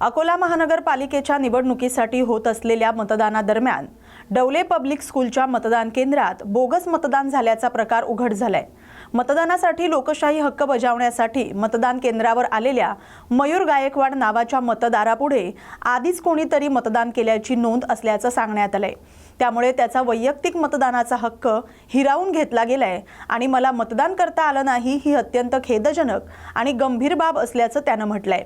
अकोला महानगरपालिकेच्या निवडणुकीसाठी होत असलेल्या मतदानादरम्यान डवले पब्लिक स्कूलच्या मतदान केंद्रात बोगस मतदान झाल्याचा प्रकार उघड झालाय. मतदानासाठी लोकशाही हक्क बजावण्यासाठी मतदान केंद्रावर आलेल्या मयूर गायकवाड नावाच्या मतदारापुढे आधीच कोणीतरी मतदान केल्याची नोंद असल्याचं सांगण्यात आलंय. त्यामुळे त्याचा वैयक्तिक मतदानाचा हक्क हिरावून घेतला गेलाय आणि मला मतदान करता आलं नाही ही अत्यंत खेदजनक आणि गंभीर बाब असल्याचं त्यानं म्हटलंय.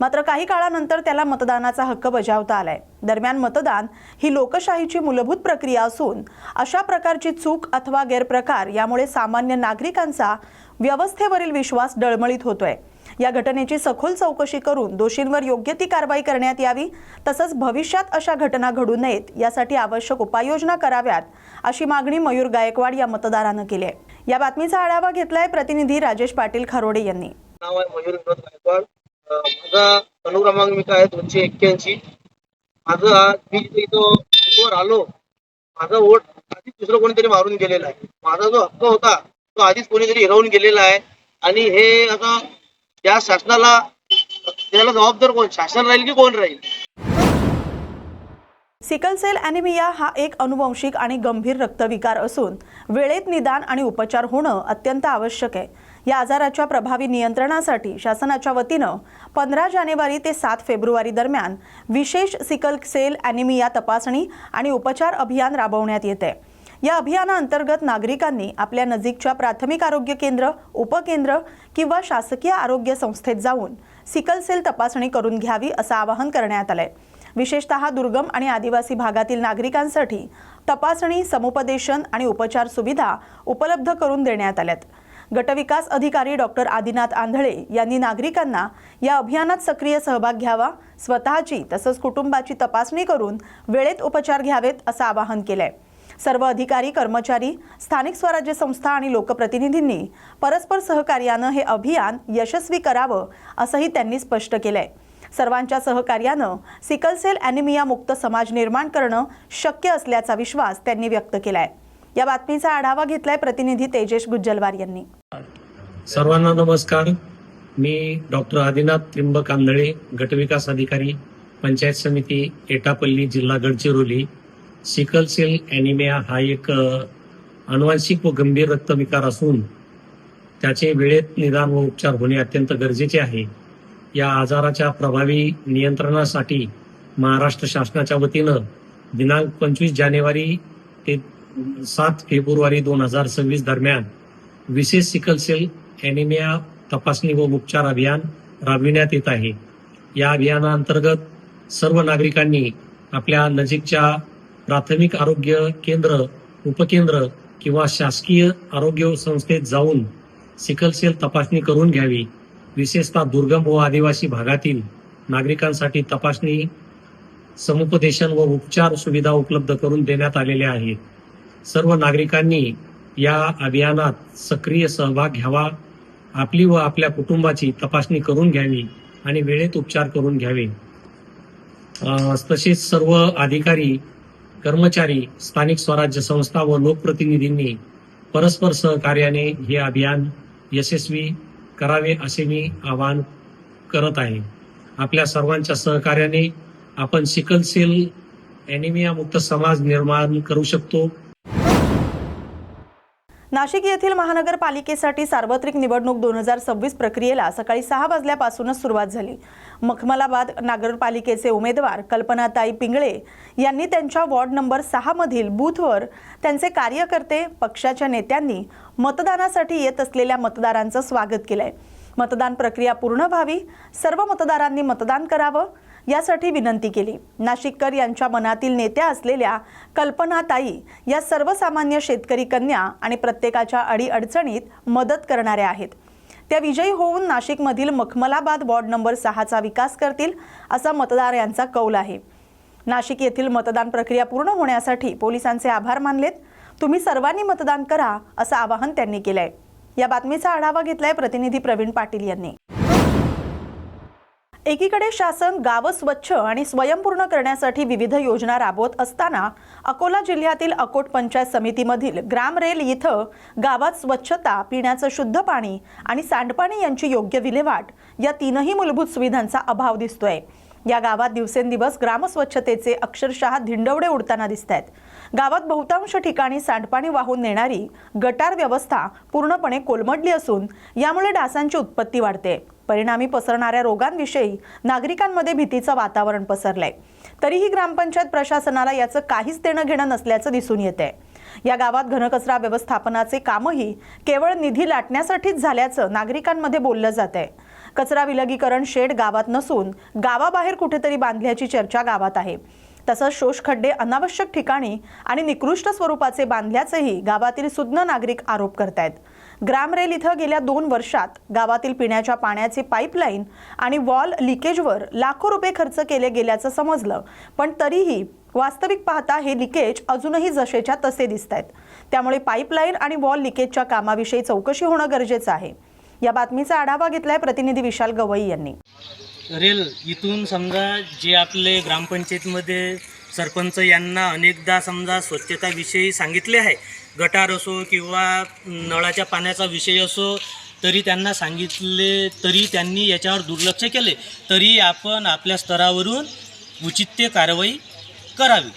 मात्र काही काळानंतर त्याला मतदानाचा हक्क बजावता आलाय. दरम्यान मतदान ही लोकशाहीची मूलभूत प्रक्रिया असून अशा प्रकारची चूक अथवा गैरप्रकार यामुळे सामान्य नागरिकांचा व्यवस्थेवरील विश्वास डळमळीत होतोय. या घटनेची सखोल चौकशी करून दोषींवर योग्य ती कारवाई करण्यात यावी तसंच भविष्यात अशा घटना घडू नयेत यासाठी आवश्यक उपाययोजना कराव्यात अशी मागणी मयूर गायकवाड या मतदारानं केली आहे या बातमीचा आढावा घेतलाय प्रतिनिधी राजेश पाटील खरोडे यांनी. नाव आहे मयूर गायकवाड. माझा अनुक्रमांक आहे? दोनशे एक्क्याऐंशी. माझा मी इथं आलो. माझा वोट आधीच दुसरं कोणीतरी मारून गेलेला आहे. माझा जो हक्क होता तो आधीच कोणीतरी हिरावून गेलेला आहे. आणि हे आता या शासनाला त्याला जबाबदार कोण? शासन राहील की कोण राहील? सिकल सेल ॲनिमिया हा एक अनुवंशिक आणि गंभीर रक्तविकार असून वेळेत निदान आणि उपचार होणं अत्यंत आवश्यक आहे. या आजाराच्या प्रभावी नियंत्रणासाठी शासनाच्या वतीनं पंधरा जानेवारी ते सात फेब्रुवारी दरम्यान विशेष सिकल सेल ॲनिमिया तपासणी आणि उपचार अभियान राबवण्यात येते या अभियानाअंतर्गत नागरिकांनी आपल्या नजीकच्या प्राथमिक आरोग्य केंद्र उपकेंद्र किंवा शासकीय आरोग्य संस्थेत जाऊन सिकल सेल तपासणी करून घ्यावी असं आवाहन करण्यात आलंय. विशेषतः दुर्गम आणि आदिवासी भागातील नागरिकांसाठी तपासणी समुपदेशन आणि उपचार सुविधा उपलब्ध करून देण्यात आल्यात. गटविकास अधिकारी डॉक्टर आदिनाथ आंधळे यांनी नागरिकांना या अभियानात सक्रिय सहभाग घ्यावा स्वतःची तसंच कुटुंबाची तपासणी करून वेळेत उपचार घ्यावेत असं आवाहन केलंय. सर्व अधिकारी कर्मचारी स्थानिक स्वराज्य संस्था आणि लोकप्रतिनिधींनी परस्पर सहकार्यानं हे अभियान यशस्वी करावं असंही त्यांनी स्पष्ट केलंय. सर्वांच्या सहकार्यानं सिकलसेल ॲनिमिया मुक्त समाज निर्माण करणं शक्य असल्याचा विश्वास त्यांनी व्यक्त केलाय. या बातमीचा आढावा घेतलाय प्रतिनिधी तेजेश गुज्जलवार यांनी. सर्वांना नमस्कार. मी डॉक्टर आदिनाथ त्रिंबक आंधळे गटविकास अधिकारी पंचायत समिती एटापल्ली जिल्हा गडचिरोली. सिकल सेल ॲनिमिया हा एक अनुवांशिक व गंभीर रक्तविकार असून त्याचे वेळेत निदान व उपचार होणे अत्यंत गरजेचे आहे. या आजाराच्या प्रभावी नियंत्रणासाठी महाराष्ट्र शासनाच्या वतीनं दिनांक पंचवीस जानेवारी ते सात फेब्रुवारी दोन हजार सव्वीस दरम्यान विशेष सिकल सेल ॲनिमिया तपासणी व उपचार अभियान राबविण्यात येत आहे. या अभियानाअंतर्गत सर्व नागरिकांनी आपल्या नजीकच्या प्राथमिक आरोग्य केंद्र उपकेंद्र किंवा शासकीय आरोग्य संस्थेत जाऊन सिकल सेल तपासणी करून घ्यावी. विशेषतः दुर्गम व आदिवासी भागातील नागरिकांसाठी तपासणी समुपदेशन व उपचार सुविधा उपलब्ध करून देण्यात आलेल्या आहेत. सर्व नागरिकांनी या अभियानात सक्रिय सहभाग घ्यावा. आपली व आपल्या कुटुंबाची तपासणी करून घ्यावी आणि वेळेत उपचार करून घ्यावे. तसेच सर्व अधिकारी कर्मचारी स्थानिक स्वराज्य संस्था व लोकप्रतिनिधींनी परस्पर सहकार्याने हे अभियान यशस्वी करावे असे मी आवाहन करत आहे. आपल्या सर्वांच्या सहकार्याने आपण सिकल सेल ॲनिमिया मुक्त समाज निर्माण करू शकतो. नाशिक येथील महानगरपालिकेसाठी सार्वत्रिक निवडणूक दोन हजार सव्वीस प्रक्रियेला सकाळी सहा वाजल्यापासूनच सुरुवात झाली. मखमलाबाद नगरपालिकेचे उमेदवार कल्पनाताई पिंगळे यांनी त्यांच्या वॉर्ड नंबर सहामधील बूथवर त्यांचे कार्यकर्ते पक्षाच्या नेत्यांनी मतदानासाठी येत असलेल्या मतदारांचं स्वागत केलंय. मतदान प्रक्रिया पूर्ण व्हावी सर्व मतदारांनी मतदान करावं यासाठी विनंती केली. नाशिककर यांच्या मनातील नेत्या असलेल्या कल्पनाताई या सर्वसामान्य शेतकरी कन्या आणि प्रत्येकाच्या अडीअडचणीत मदत करणाऱ्या आहेत. त्या विजयी होऊन नाशिकमधील मखमलाबाद वॉर्ड नंबर सहाचा विकास करतील असा मतदार यांचा कौल आहे. नाशिक येथील मतदान प्रक्रिया पूर्ण होण्यासाठी पोलिसांचे आभार मानलेत. तुम्ही सर्वांनी मतदान करा असं आवाहन त्यांनी केलंय. या बातमीचा आढावा घेतलाय प्रतिनिधी प्रवीण पाटील यांनी. एकीकडे शासन गावं स्वच्छ आणि स्वयंपूर्ण करण्यासाठी विविध योजना राबवत असताना अकोला जिल्ह्यातील अकोट पंचायत समितीमधील ग्रामरेल इथं गावात स्वच्छता पिण्याचं शुद्ध पाणी आणि सांडपाणी यांची योग्य विल्हेवाट या तीनही मूलभूत सुविधांचा अभाव दिसतोय. या गावात दिवसेंदिवस ग्रामस्वच्छतेचे अक्षरशः धिंडवडे उडताना दिसत आहेत गावात बहुतांश ठिकाणी सांडपाणी वाहून नेणारी गटार व्यवस्था पूर्णपणे कोलमडली असून यामुळे डासांची उत्पत्ती वाढते. परिणामी पसरणाऱ्या रोगांविषयी नागरिकांमध्ये भीतीचं वातावरण पसरलंय. तरीही ग्रामपंचायत प्रशासनाला याचं काहीच देणं घेणं नसल्याचं दिसून येतंय. या गावात घनकचरा व्यवस्थापनाचे कामही केवळ निधी लाटण्यासाठीच झाल्याचं नागरिकांमध्ये बोललं जात आहे कचरा विलगीकरण शेड गावात नसून गावाबाहेर कुठेतरी बांधल्याची चर्चा गावात आहे. तसंच शोषखड्डे अनावश्यक ठिकाणी आणि निकृष्ट स्वरूपाचे बांधल्याचेही गावातील सुज्ञ नागरिक आरोप करतायत. ग्रामरेल इथं गेल्या दोन वर्षात गावातील पिण्याच्या पाण्याचे पाईपलाईन आणि वॉल लिकेजवर लाखो रुपये खर्च केले गेल्याचं समजलं. पण तरीही वास्तविक पाहता हे लिकेज अजूनही जसेच्या तसे दिसत आहेत त्यामुळे पाईपलाईन आणि वॉल लिकेजच्या कामाविषयी चौकशी होणं गरजेचं आहे. या बातमीचा आढावा घेतलाय प्रतिनिधी विशाल गवई यांनी. रेल इथून समजा जे आपले ग्रामपंचायतीमध्ये सरपंच यांना अनेकदा समजा स्वच्छताविषयी सांगितले आहे. गटार असो किंवा नळाच्या पाण्याचा विषय असो तरी त्यांना सांगितले तरी त्यांनी याच्यावर दुर्लक्ष केले. तरी आपण आपल्या स्तरावरून उचित्य कारवाई करावी.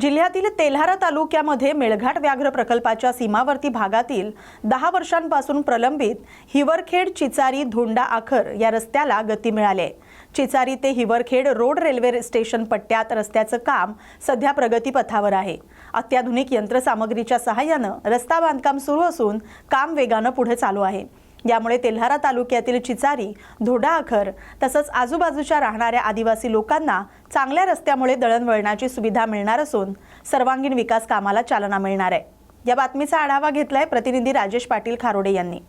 जिल्ह्यातील तेल्हारा तालुक्यामध्ये मेळघाट व्याघ्र प्रकल्पाच्या सीमावर्ती भागातील दहा वर्षांपासून प्रलंबित हिवरखेड चिचारी धोंडा आखर या रस्त्याला गती मिळाली आहे. चिचारी ते हिवरखेड रोड रेल्वे स्टेशन पट्ट्यात रस्त्याचं काम सध्या प्रगतीपथावर आहे. अत्याधुनिक यंत्रसामग्रीच्या सहाय्यानं रस्ता बांधकाम सुरू असून काम वेगानं पुढे चालू आहे. यामुळे तेल्हारा तालुक्यातील चिचारी धोडाआखर तसंच आजूबाजूच्या राहणाऱ्या आदिवासी लोकांना चांगल्या रस्त्यामुळे दळणवळणाची सुविधा मिळणार असून सर्वांगीण विकास कामाला चालना मिळणार आहे. या बातमीचा आढावा घेतलाय प्रतिनिधी राजेश पाटील खारोडे यांनी.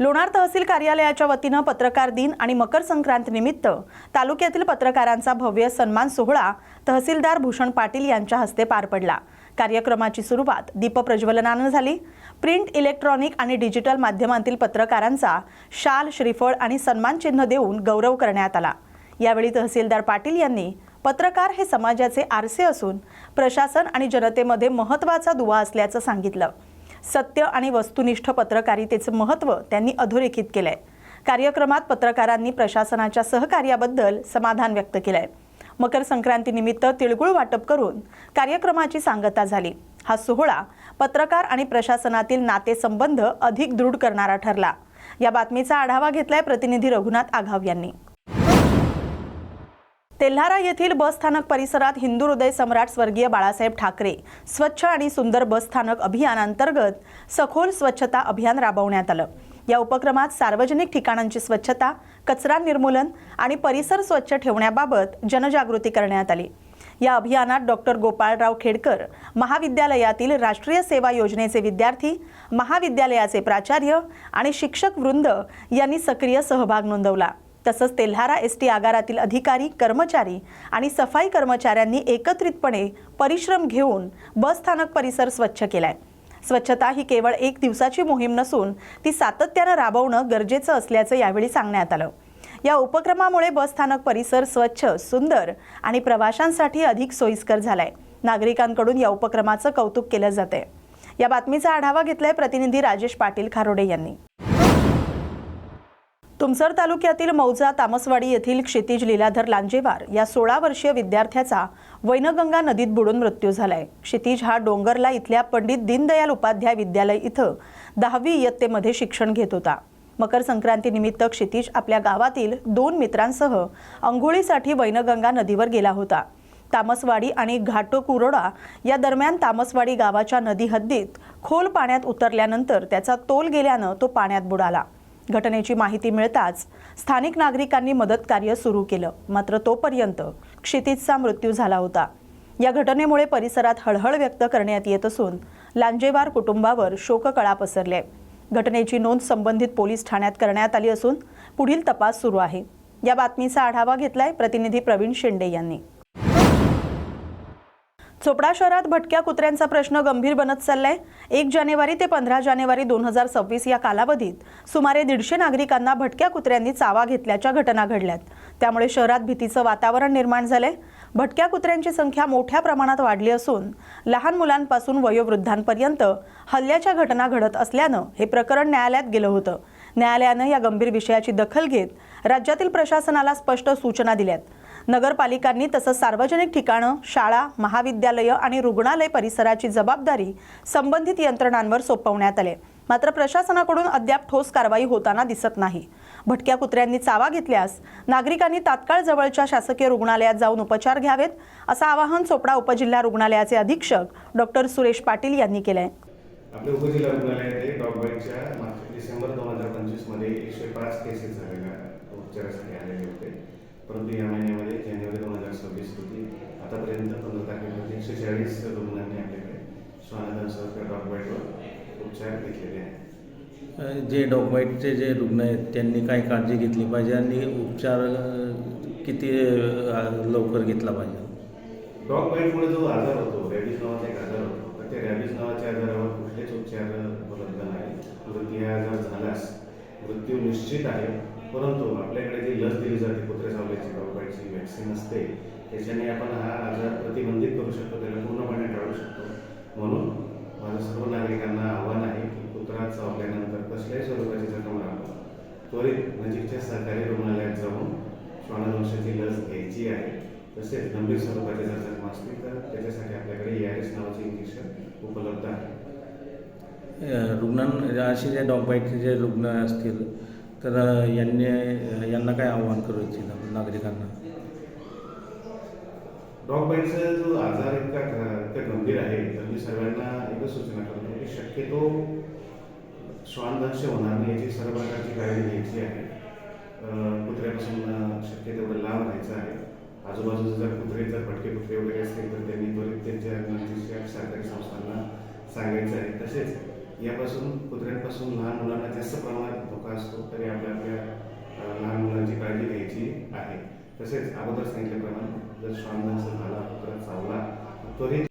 लोणार तहसील कार्यालयाच्या वतीनं पत्रकार दिन आणि मकर संक्रांत निमित्त तालुक्यातील पत्रकारांचा भव्य सन्मान सोहळा तहसीलदार भूषण पाटील यांच्या हस्ते पार पडला. कार्यक्रमाची सुरुवात दीपप्रज्वलनानं झाली. प्रिंट इलेक्ट्रॉनिक आणि डिजिटल माध्यमांतील पत्रकारांचा शाल श्रीफळ आणि सन्मान चिन्ह देऊन गौरव करण्यात आला. यावेळी तहसीलदार पाटील यांनी पत्रकार हे समाजाचे आरसे असून प्रशासन आणि जनतेमध्ये महत्त्वाचा दुवा असल्याचं सांगितलं. सत्य आणि वस्तुनिष्ठ पत्रकारितेचं महत्त्व त्यांनी अधोरेखित केलं आहे कार्यक्रमात पत्रकारांनी प्रशासनाच्या सहकार्याबद्दल समाधान व्यक्त केलं आहे मकर संक्रांतीनिमित्त तिळगुळ वाटप करून कार्यक्रमाची सांगता झाली. हा सोहळा पत्रकार आणि प्रशासनातील नातेसंबंध अधिक दृढ करणारा ठरला. या बातमीचा आढावा घेतलाय प्रतिनिधी रघुनाथ आघाव यांनी. तेल्हारा येथील बस स्थानक परिसरात हिंदू हृदय सम्राट स्वर्गीय बाळासाहेब ठाकरे स्वच्छ आणि सुंदर बस स्थानक अभियानांतर्गत सखोल स्वच्छता अभियान राबवण्यात आलं. या उपक्रमात सार्वजनिक ठिकाणांची स्वच्छता कचरा निर्मूलन आणि परिसर स्वच्छ ठेवण्याबाबत जनजागृती करण्यात आली. या अभियानात डॉक्टर गोपाळराव खेडकर महाविद्यालयातील राष्ट्रीय सेवा योजनेचे विद्यार्थी महाविद्यालयाचे प्राचार्य आणि शिक्षक वृंद यांनी सक्रिय सहभाग नोंदवला. तसंच तेल्हारा एस टी आगारातील अधिकारी कर्मचारी आणि सफाई कर्मचाऱ्यांनी एकत्रितपणे परिश्रम घेऊन बस स्थानक परिसर स्वच्छ केलाय. स्वच्छता ही केवळ एक दिवसाची मोहीम नसून ती सातत्यानं राबवणं गरजेचं असल्याचं यावेळी सांगण्यात आलं. या उपक्रमामुळे बस स्थानक परिसर स्वच्छ सुंदर आणि प्रवाशांसाठी अधिक सोयीस्कर झालाय. नागरिकांकडून या उपक्रमाचं कौतुक केलं जाते या बातमीचा आढावा घेतलाय प्रतिनिधी राजेश पाटील खारोडे यांनी. तुमसर तालुक्यातील मौजा तामसवाडी येथील क्षितिज लीलाधर लांजेवार या सोळा वर्षीय विद्यार्थ्याचा वैनगंगा नदीत बुडून मृत्यू झालाय. क्षितिज हा डोंगरला इथल्या पंडित दीनदयाल उपाध्याय विद्यालय इथं दहावी इयत्तेमध्ये शिक्षण घेत होता. मकर संक्रांतीनिमित्त क्षितिज आपल्या गावातील दोन मित्रांसह अंघोळीसाठी वैनगंगा नदीवर गेला होता. तामसवाडी आणि घाटोकुरोडा या दरम्यान तामसवाडी गावाच्या नदी हद्दीत खोल पाण्यात उतरल्यानंतर त्याचा तोल गेल्यानं तो पाण्यात बुडाला. घटनेची माहिती मिळताच स्थानिक नागरिकांनी मदत कार्य सुरू केलं. मात्र तोपर्यंत क्षितिजचा मृत्यू झाला होता. या घटनेमुळे परिसरात हळहळ व्यक्त करण्यात येत असून लांजेवार कुटुंबावर शोककळा पसरले. घटनेची नोंद संबंधित पोलीस ठाण्यात करण्यात आली असून पुढील तपास सुरू आहे. या बातमीचा आढावा घेतलाय प्रतिनिधी प्रवीण शिंदे यांनी. चोपडा शहरात भटक्या कुत्र्यांचा प्रश्न गंभीर बनत चाललाय. एक जानेवारी ते पंधरा जानेवारी दोन हजार सव्वीस या कालावधीत सुमारे दीडशे नागरिकांना भटक्या कुत्र्यांनी चावा घेतल्याच्या घटना घडल्यात. त्यामुळे शहरात भीतीचं वातावरण निर्माण झालंय. भटक्या कुत्र्यांची संख्या मोठ्या प्रमाणात वाढली असून लहान मुलांपासून वयोवृद्धांपर्यंत हल्ल्याच्या घटना घडत असल्यानं हे प्रकरण न्यायालयात गेलं होतं. न्यायालयानं या गंभीर विषयाची दखल घेत राज्यातील प्रशासनाला स्पष्ट सूचना दिल्यात. नगरपालिकांनी तसंच सार्वजनिक ठिकाणं शाळा महाविद्यालयं आणि रुग्णालय परिसराची जबाबदारी संबंधित यंत्रणांवर सोपवण्यात आले. मात्र प्रशासनाकडून अद्याप ठोस कारवाई होताना दिसत नाही. भटक्या कुत्र्यांनी चावा घेतल्यास नागरिकांनी तात्काळ जवळच्या शासकीय रुग्णालयात जाऊन उपचार घ्यावेत असं आवाहन चोपडा उपजिल्हा रुग्णालयाचे अधीक्षक डॉक्टर सुरेश पाटील यांनी केलंय. आपल्या उपजिल्हा रुग्णालयात डॉग मागच्या डिसेंबर दोन हजार पंचवीसमध्ये एकशे पाच केसेस झालेल्या उपचारासाठी आलेले होते. परंतु या महिन्यामध्ये जानेवारी दोन हजार सव्वीस रोजी आतापर्यंत पंधरा तारखेपर्यंत एकशे चाळीस रुग्णांनी आपल्याकडे श्वानदंशाच्या डॉग बाईटवर उपचार घेतलेले आहेत. जे डॉगबाईटचे जे रुग्ण आहेत त्यांनी काय काळजी घेतली पाहिजे आणि उपचार किती लवकर घेतला पाहिजे? डॉग बाईटमुळे जो आजार होतो रॅबिज नावाचा एक आजार होतो तर त्या रॅबिज नावाच्या आजारावर कुठलेच उपचार उपलब्ध नाही. मृत्यू हा आजार झाल्यास मृत्यू निश्चित आहे. परंतु आपल्याकडे जी लस दिली जाते कुत्रे चावल्याची डॉग वॅक्सिन असते त्याच्याने आपण हा आजार प्रतिबंधित करू शकतो त्याला पूर्णपणे टाळू शकतो. म्हणून माझं सर्व नागरिकांना आव्हान आहे की कुत्रा चावल्यानंतर कसल्याही स्वरूपाची जखम राहतो त्वरित नजीकच्या सरकारी रुग्णालयात जाऊन श्वानदंशाची लस घ्यायची आहे. तसेच गंभीर स्वरूपाचे जर जखम असतील तर त्याच्यासाठी आपल्याकडे ए आर एस नावाचे इंजेक्शन उपलब्ध आहे. रुग्णां असे जे डॉगबाईटचे जे रुग्ण असतील तर यांनी यांना काय आव्हान करू इच्छिता नागरिकांना? डॉग बाईटचा जो आजार इतका इतका गंभीर आहे तर मी सर्वांना एकच सूचना करतो की शक्यतो श्वानदंश होणार नाही याची सर्व प्रकारची काळजी घ्यायची आहे. कुत्र्यापासून शक्य तेवढं लांब राहायचं आहे. आजूबाजूचे जर कुत्रे जर फटके कुत्रे वगैरे असतील तर त्यांनी त्वरित त्यांच्या सरकारी संस्थांना सांगायचं आहे. तसेच यापासून कुत्र्यांपासून लहान मुलांना जास्त प्रमाणात धोका असतो तरी आपल्या आपल्या लहान मुलांची काळजी घ्यायची आहे. तसेच अगोदर सांगितल्याप्रमाणे जर श्वानदंश झाला कुत्रा चावला त्वरित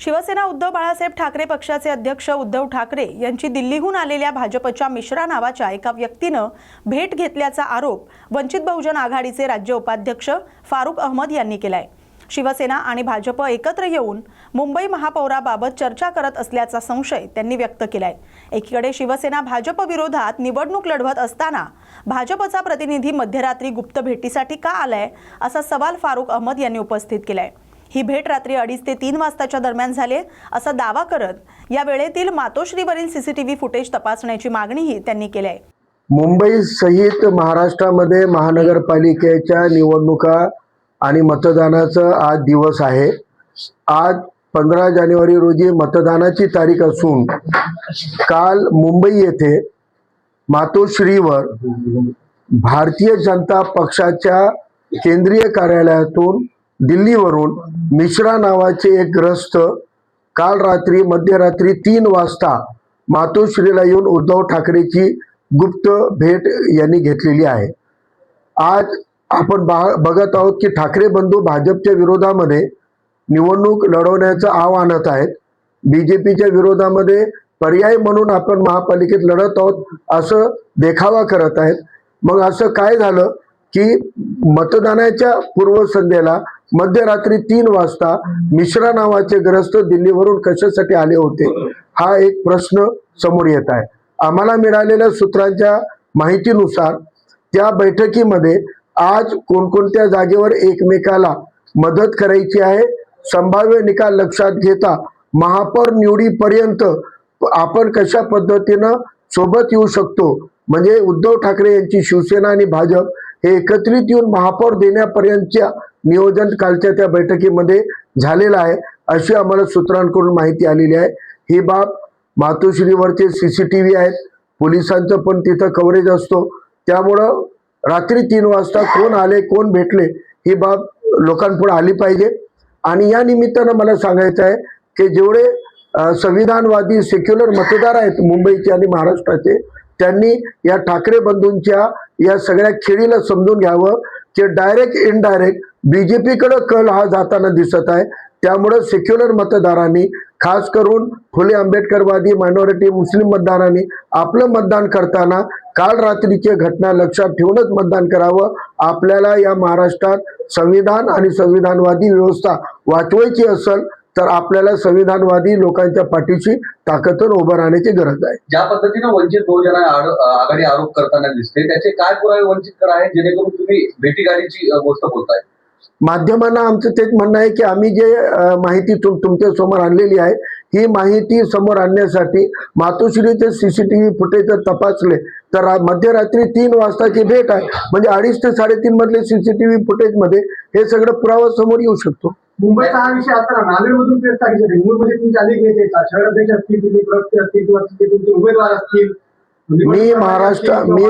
शिवसेना उद्धव बाळासाहेब ठाकरे पक्षाचे अध्यक्ष उद्धव ठाकरे यांची दिल्लीहून आलेल्या भाजपच्या मिश्रा नावाच्या एका व्यक्तीनं भेट घेतल्याचा आरोप वंचित बहुजन आघाडीचे राज्य उपाध्यक्ष फारुख अहमद यांनी केला आहे शिवसेना आणि भाजप एकत्र येऊन मुंबई महापौराबाबत चर्चा करत असल्याचा संशय त्यांनी व्यक्त केलाय. एकीकडे शिवसेना भाजप विरोधात निवडणूक लढवत असताना भाजपचा प्रतिनिधी मध्यरात्री गुप्त भेटीसाठी का आलाय असा सवाल फारुख अहमद यांनी उपस्थित केलाय. ही भेट रात्री अडीच ते तीन वाजताच्या दरम्यान झाले असा दावा करत या वेळेतील मातोश्रीवरील सीसीटीव्ही फुटेज तपासण्याची मागणीही त्यांनी केली आहे मुंबई सहित महाराष्ट्रामध्ये महानगरपालिकेच्या निवडणुका आणि मतदानाचा आज दिवस आहे. आज पंधरा जानेवारी रोजी मतदानाची तारीख असून काल मुंबई येथे मातोश्रीवर भारतीय जनता पक्षाच्या केंद्रीय कार्यालयातून दिल्लीवरून मिश्रा नावाचे एक ग्रस्त काल रात्री मध्यरात्री तीन वाजता मातोश्रीला येऊन उद्धव ठाकरेची गुप्त भेट यांनी घेतलेली आहे. आज आपण बा- बघत आहोत की ठाकरे बंधू भाजपच्या विरोधामध्ये निवडणूक लढवण्याचं आव आणत आहेत. बीजेपीच्या विरोधामध्ये पर्याय म्हणून आपण महापालिकेत लढत आहोत असं देखावा करत आहेत. मग असं काय झालं की मतदानाच्या पूर्वसंध्येला मध्यरात्री तीन वाजता मिश्रा नावाचे ग्रस्त दिल्लीवरून कशासाठी आले होते? हा एक प्रश्न समोर येत आहे. आम्हाला मिळालेल्या सूत्रांच्या माहितीनुसार त्या बैठकीमध्ये आज कोणकोणत्या जागेवर एकमेकाला मदत करायची आहे? संभाव्य निकाल लक्षात घेता महापौर निवडीपर्यंत आपण कशा पद्धतीनं सोबत येऊ शकतो? म्हणजे उद्धव ठाकरे यांची शिवसेना आणि भाजप हे एकत्रित येऊन महापौर देण्यापर्यंतच्या नियोजन कालच्या त्या बैठकीमध्ये झालेलं आहे अशी आम्हाला सूत्रांकडून माहिती आलेली आहे. ही बाब मातोश्रीवरचे सी सी टी व्ही आहेत पोलिसांचं पण तिथं कव्हरेज असतो. त्यामुळं रात्री तीन वाजता कोण आले कोण भेटले ही बाब लोकांपुढे आली पाहिजे. आणि या निमित्तानं मला सांगायचं आहे की जेवढे संविधानवादी सेक्युलर मतदार आहेत मुंबईचे आणि महाराष्ट्राचे त्यांनी या ठाकरे बंधूंच्या या सगळ्या खेळीला समजून घ्यावं की डायरेक्ट इनडायरेक्ट पीकडं कल हा जाताना दिसत आहे. त्यामुळं सेक्युलर मतदारांनी खास करून फुले आंबेडकरवादी मायनॉरिटी मुस्लिम मतदारांनी आपलं मतदान करताना काल रात्रीची घटना लक्षात ठेवूनच मतदान करावं. आपल्याला या महाराष्ट्रात संविधान आणि संविधानवादी व्यवस्था वाचवायची असेल तर आपल्याला संविधानवादी लोकांच्या पाठीशी ताकदून उभं राहण्याची गरज आहे. ज्या पद्धतीनं वंचित बहुजन आघाडी आरोप करताना दिसते त्याचे काय पुरावे कर आहे जेणेकरून तुम्ही भेटीगाडीची गोष्ट बोलताय? माध्यमांना आमचं तेच म्हणणं आहे की आम्ही जे माहिती तुम तुमच्यासमोर आणलेली आहे ही माहिती समोर आणण्यासाठी मातोश्रीचे सीसीटीव्ही फुटेज जर तपासले. तर मध्यरात्री तीन वाजताची भेट आहे. म्हणजे अडीच ते साडेतीन मधले सीसीटीव्ही फुटेजमध्ये हे सगळं पुरावा समोर येऊ शकतो. मुंबईचा हा विषय आता नांदेडमधून पेश टाकायचे मुंबईमध्ये तुमचे अनेक नेते शहराध्यक्ष असतील तिथे प्रवक्ते असतील किंवा तिथे तुमचे उमेदवार असतील. मी महाराष्ट्र मी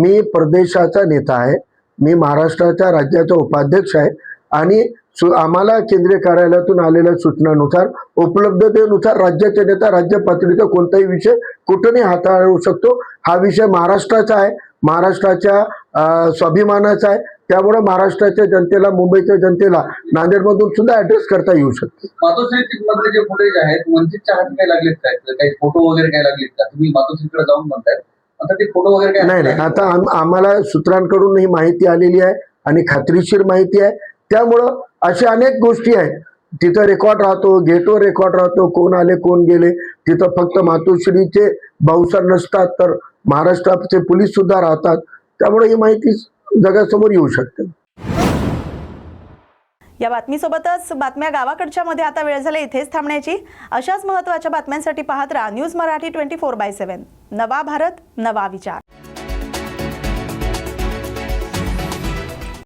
मी प्रदेशाचा नेता आहे. मी महाराष्ट्राच्या राज्याचा उपाध्यक्ष आहे आणि सु- आम्हाला केंद्रीय कार्यालयातून आलेल्या सूचनानुसार उपलब्धतेनुसार राज्याचे नेता राज्य पातळीचा कोणताही विषय कुठूनही हाताळू शकतो. हा विषय महाराष्ट्राचा आहे. महाराष्ट्राच्या स्वाभिमानाचा आहे. त्यामुळे महाराष्ट्राच्या जनतेला मुंबईच्या जनतेला नांदेडमधून सुद्धा ऍड्रेस करता येऊ शकतो. मातोश्री जे फुटेज आहेत वंचितच्या हात काही लागलेत काय काही फोटो वगैरे काही लागलेत का? तुम्ही मातोश्रीकडे जाऊन म्हणताय. आता ते फोटो वगैरे काय नाही नाही. आता आम- आम्हाला सूत्रांकडून ही माहिती आलेली आहे आणि खात्रीशीर माहिती आहे. त्यामुळं अशा अनेक गोष्टी आहेत. तिथं रेकॉर्ड राहतो गेटवर रेकॉर्ड राहतो कोण आले कोण गेले. तिथं फक्त मातोश्रीचे भाऊसर नसतात तर महाराष्ट्राचे पोलीस सुद्धा राहतात. त्यामुळे ही माहिती जगासमोर येऊ शकते. या बातमीसोबतच बातम्या गावाकडच्या मध्ये आता वेळ झाला इथेच थांबण्याची. अशाच महत्त्वाच्या बातम्यांसाठी पाहत राहा news Marathi twenty four by seven. नवा भारत नवा विचार.